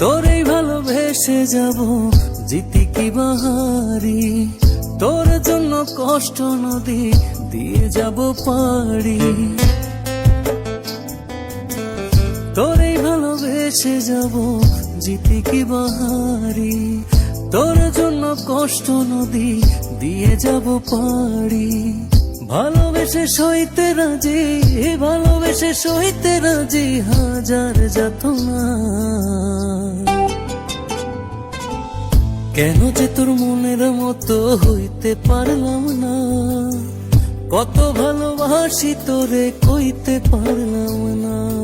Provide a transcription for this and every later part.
তোরেই ভালোবেসে যাব, জিতি কি বাহারি? তোর জন্য কষ্ট নদী দিয়ে যাব পারি তোরেই ভালোবেসে যাব, জিতি কি বাহারি? তোর জন্য কষ্ট নদী দিয়ে যাব পারি ভালোবেসে সইতে রাজি, ভালোবেসে সইতে রাজি হাজার যাতনা। কেন যে তোর মনের মতো হইতে পারলাম না? কত ভালোবাসি তোরে কইতে পারলাম না।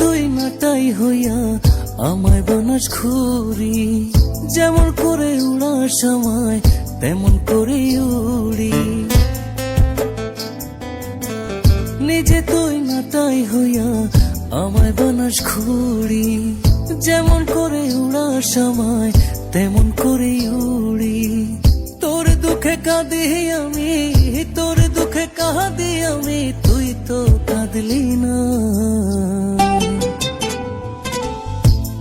তুই নাটাই হইয়া আমায় বানাস খুরি যেমন করে উড়ার সময়, তেমন করে উড়ি। নিজে তুই নাটাই হইয়া আমায় বানাস খুরি যেমন করে উড়ার সময়, তেমন করে উড়ি। তোর দুঃখে কাঁদি আমি, তোর দুঃখে কাঁদি আমি, তুই তো কাঁদলি না।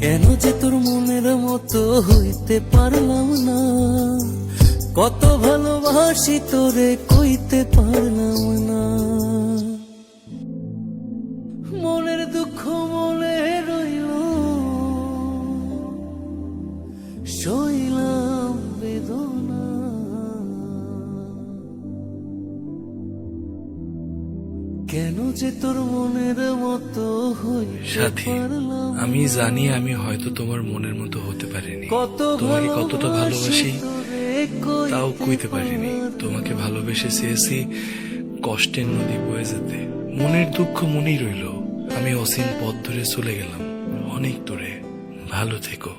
কেন যে তোর মনের মতো হইতে পারলাম না? কত ভালোবাসি তোরে কইতে পারলাম না। মনের দুঃখ মনে রইল শৈলাম কেন যে তোর মনের মতো সাথী আমি জানি আমি হয়তো তোমার মনের মতো হতে পারিনি। কত তোমাকে কতটা ভালোবাসি তাও কইতে পারিনি। তোমাকে ভালোবেসে চেয়েছি কষ্টের নদী বয়ে যেতে। মনের দুঃখ মনেই রইল। আমি অসীম পথ ধরে চলে গেলাম। অনেক দূরে। ভালো থেকো।